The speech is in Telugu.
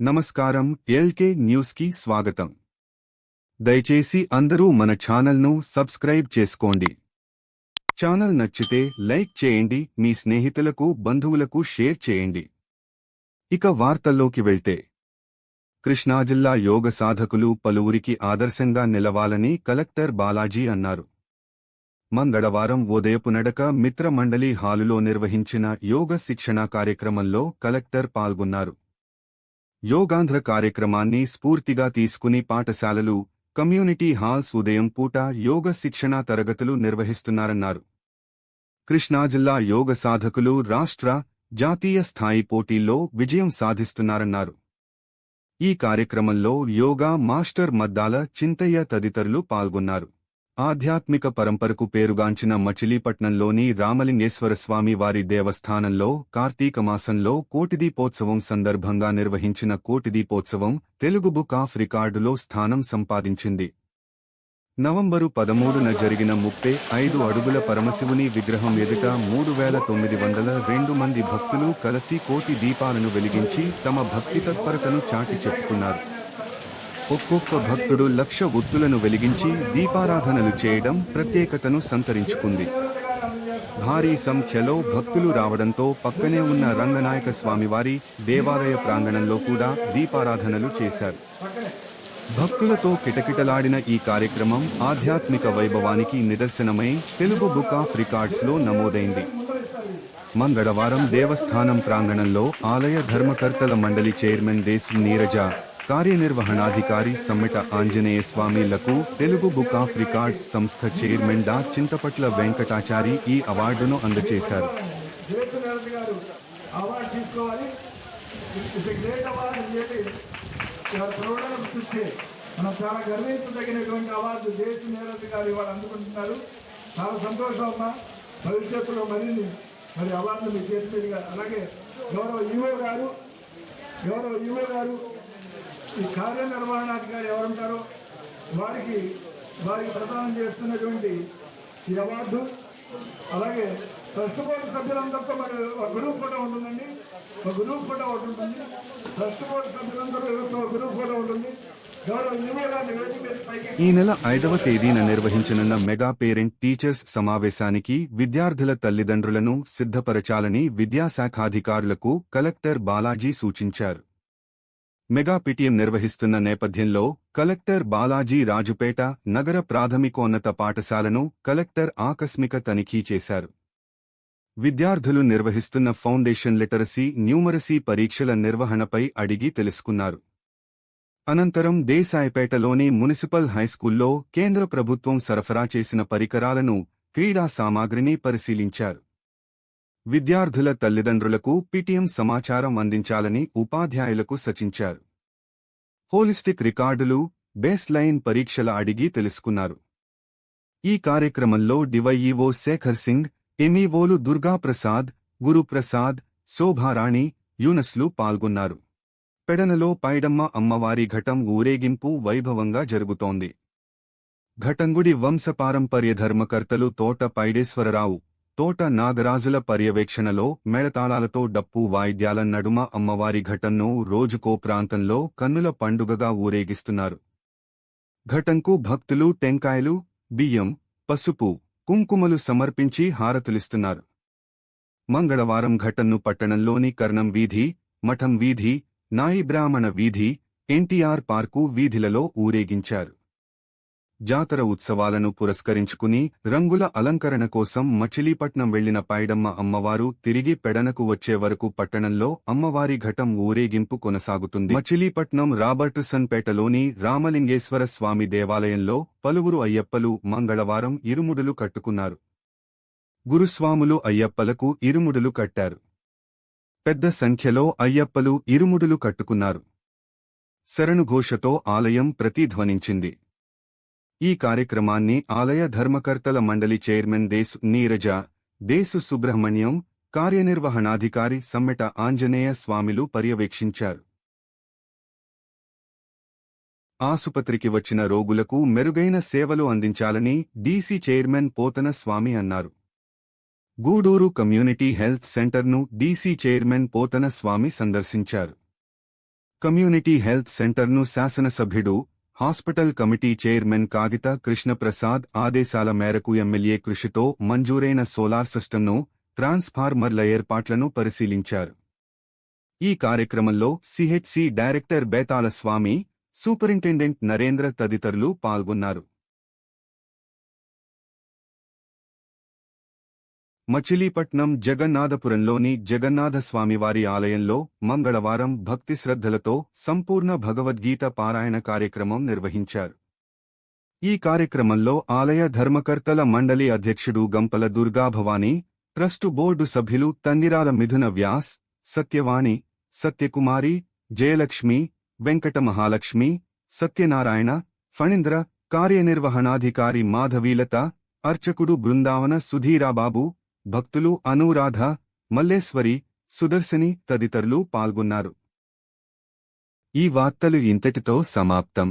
నమస్కారం ఎల్కే న్యూస్కి స్వాగతం. దయచేసి అందరూ మన ఛానల్ను సబ్స్క్రైబ్ చేసుకోండి. ఛానల్ నచ్చితే లైక్ చేయండి మీ స్నేహితులకు బంధువులకు షేర్ చేయండి. ఇక వార్తల్లోకి వెళ్తే. కృష్ణా జిల్లా యోగ సాధకులు పలువురికి ఆదర్శంగా నిలవాలని కలెక్టర్ బాలాజీ అన్నారు. మంగళవారం ఉదయపు నడక మిత్ర మండలి హాలులో నిర్వహించిన యోగ శిక్షణ కార్యక్రమంలో కలెక్టర్ పాల్గొన్నారు. యోగాంధ్ర కార్యక్రమాన్ని స్ఫూర్తిగా తీసుకుని పాఠశాలలు కమ్యూనిటీ హాల్స్ ఉదయం పూట యోగ శిక్షణా తరగతులు నిర్వహిస్తున్నారన్నారు. కృష్ణా జిల్లా యోగ సాధకులు రాష్ట్ర జాతీయ స్థాయి పోటీల్లో విజయం సాధిస్తున్నారన్నారు. ఈ కార్యక్రమంలో యోగా మాస్టర్ మద్దాల చింతయ్య తదితరులు పాల్గొన్నారు. ఆధ్యాత్మిక పరంపరకు పేరుగాంచిన మచిలీపట్నంలోని రామలింగేశ్వరస్వామి వారి దేవస్థానంలో కార్తీక మాసంలో కోటిదీపోత్సవం సందర్భంగా నిర్వహించిన కోటిదీపోత్సవం తెలుగు బుక్ ఆఫ్ రికార్డులో స్థానం సంపాదించింది. నవంబరు పదమూడున జరిగిన ముప్పై ఐదు అడుగుల పరమశివుని విగ్రహం ఎదుట మూడు వేల తొమ్మిది వందల రెండు మంది భక్తులు కలసి కోటి దీపాలను వెలిగించి తమ భక్తి తత్పరతను చాటి చెప్పుకున్నారు. ఒక్కొక్క భక్తుడు లక్ష ఒత్తులను వెలిగించి దీపారాధనలు చేయడం ప్రత్యేకతను సంతరించుకుంది. భారీ సంఖ్యలో భక్తులు రావడంతో పక్కనే ఉన్న రంగనాయక స్వామివారి దేవాలయ ప్రాంగణంలో కూడా దీపారాధనలు చేశారు. భక్తులతో కిటకిటలాడిన ఈ కార్యక్రమం ఆధ్యాత్మిక వైభవానికి నిదర్శనమై తెలుగు బుక్ ఆఫ్ రికార్డ్స్లో నమోదైంది. మంగళవారం దేవస్థానం ప్రాంగణంలో ఆలయ ధర్మకర్తల మండలి చైర్మన్ దేశ్ నీరజ కార్యనిర్వహణాధికారి సమ్మెట ఆంజనేయ స్వామిలకు తెలుగు బుక్ ఆఫ్ రికార్డ్స్ సంస్థ చైర్మన్ డా చింతపట్ల వెంకటాచారి ఈ అవార్డును అందజేశారు. మనం చాలా గర్వించదగినటువంటి అవార్డు గారు ఇవాళ అందుకుంటున్నారు చాలా సంతోషం అమ్మా. భవిష్యత్తులో మరిన్ని మరి అవార్డులు మీకు చేస్తుంది అలాగే గౌరవ ఈవో గారు గౌరవ ఈవో గారు ఈ కార్యనిర్వహణాధికారి ఎవరుంటారో వారికి వారికి ప్రదానం చేస్తున్నటువంటి ఈ అవార్డు అలాగే ట్రస్ట్ బోర్డు సభ్యులందరితో మరి ఒక గ్రూప్ ఫోటో ఉంటుందండి. ఒక గ్రూప్ ఫోటో ఒకటి ఉంటుంది. ట్రస్ట్ బోర్డు సభ్యులందరూ ఒక గ్రూప్ ఫోటో ఉంటుంది. ఈ నెల ఐదవ తేదీన నిర్వహించనున్న మెగా పేరెంట్ టీచర్స్ సమావేశానికి విద్యార్థుల తల్లిదండ్రులను సిద్ధపరచాలని విద్యాశాఖాధికారులకు కలెక్టర్ బాలాజీ సూచించారు. మెగా పిటిఎం నిర్వహిస్తున్న నేపథ్యంలో కలెక్టర్ బాలాజీ రాజుపేట నగర ప్రాథమికోన్నత పాఠశాలను కలెక్టర్ ఆకస్మిక తనిఖీ చేశారు. విద్యార్థులు నిర్వహిస్తున్న ఫౌండేషన్ లిటరసీ న్యూమరసీ పరీక్షల నిర్వహణపై అడిగి తెలుసుకున్నారు. అనంతరం దేశాయపేటలోని మున్సిపల్ హైస్కూల్లో కేంద్ర ప్రభుత్వం సరఫరా చేసిన పరికరాలను క్రీడా సామాగ్రిని పరిశీలించారు. విద్యార్థుల తల్లిదండ్రులకు పిటిఎం సమాచారం అందించాలని ఉపాధ్యాయులకు సచించారు. హోలిస్టిక్ రికార్డులు బేస్ లైన్ పరీక్షల అడిగి తెలుసుకున్నారు. ఈ కార్యక్రమంలో డివైఈఓ శేఖర్ సింగ్ ఎంఈఓలు దుర్గాప్రసాద్ గురుప్రసాద్ శోభారాణి యూనస్లు పాల్గొన్నారు. పెడనలో పైడమ్మ అమ్మవారి ఘటం ఊరేగింపు వైభవంగా జరుగుతోంది. ఘటంగుడి వంశపారంపర్య ధర్మకర్తలు తోట పైడేశ్వరరావు తోట నాగరాజుల పర్యవేక్షణలో మేళతాళాలతో డప్పు వాయిద్యాల నడుమ అమ్మవారి ఘటంను రోజుకో ప్రాంతంలో కన్నుల పండుగగా ఊరేగిస్తున్నారు. ఘటంకు భక్తులు టెంకాయలు బియ్యం పసుపు కుంకుమలు సమర్పించి హారతులిస్తున్నారు. మంగళవారం ఘటన్ను పట్టణంలోని కర్ణం వీధి మఠం వీధి నాయి బ్రాహ్మణ వీధి ఎన్టీఆర్ పార్కు వీధిలలో ఊరేగించారు. జాతర ఉత్సవాలను పురస్కరించుకుని రంగుల అలంకరణ కోసం మచిలీపట్నం వెళ్ళిన పైడమ్మ అమ్మవారు తిరిగి పెడనకు వచ్చే వరకు పట్టణంలో అమ్మవారి ఘటం ఊరేగింపు కొనసాగుతుంది. మచిలీపట్నం రాబర్టుసన్పేటలోని రామలింగేశ్వర స్వామి దేవాలయంలో పలువురు అయ్యప్పలు మంగళవారం ఇరుముడులు కట్టుకున్నారు. గురుస్వాములు అయ్యప్పలకు ఇరుముడులు కట్టారు. పెద్ద సంఖ్యలో అయ్యప్పలు ఇరుముడులు కట్టుకున్నారు. శరణుఘోషతో ఆలయం ప్రతిధ్వనించింది. ఈ కార్యక్రమాన్ని ఆలయ ధర్మకర్తల మండలి చైర్మన్ దేశు నీరజ దేశు సుబ్రహ్మణ్యం కార్యనిర్వహణాధికారి సమ్మెట ఆంజనేయ స్వామిలు పర్యవేక్షించారు. ఆసుపత్రికి వచ్చిన రోగులకు మెరుగైన సేవలు అందించాలని డీసీ చైర్మన్ పోతన స్వామి అన్నారు. గూడూరు కమ్యూనిటీ హెల్త్ సెంటర్ను డీసీ చైర్మన్ పోతన స్వామి సందర్శించారు. కమ్యూనిటీ హెల్త్ సెంటర్ను శాసనసభ్యుడు హాస్పిటల్ కమిటీ చైర్మన్ కాగిత కృష్ణప్రసాద్ ఆదేశాల మేరకు ఎమ్మెల్యే కృషితో మంజూరైన సోలార్ సిస్టమ్ను ట్రాన్స్ఫార్మర్ల ఏర్పాట్లను పరిశీలించారు. ఈ కార్యక్రమంలో CHC director Betala Swamy superintendent Narendra తదితరులు పాల్గొన్నారు. మచిలీపట్నం జగన్నాథపురంలోని జగన్నాథస్వామివారి ఆలయంలో మంగళవారం భక్తి శ్రద్ధలతో సంపూర్ణ భగవద్గీత పారాయణ కార్యక్రమం నిర్వహించారు. ఈ కార్యక్రమంలో ఆలయ ధర్మకర్తల మండలి అధ్యక్షుడు గంపల దుర్గాభవాని ట్రస్టు బోర్డు సభ్యులు తన్నిరాల మిథున వ్యాస్ సత్యవాణి సత్యకుమారి జయలక్ష్మి వెంకట మహాలక్ష్మి సత్యనారాయణ ఫణీంద్ర కార్యనిర్వహణాధికారి మాధవీలత అర్చకుడు బృందావన సుధీరాబాబు భక్తులు అనురాధ మల్లేశ్వరి సుదర్శని తదితరులు పాల్గొన్నారు. ఈ వార్తలు ఇంతటితో సమాప్తం.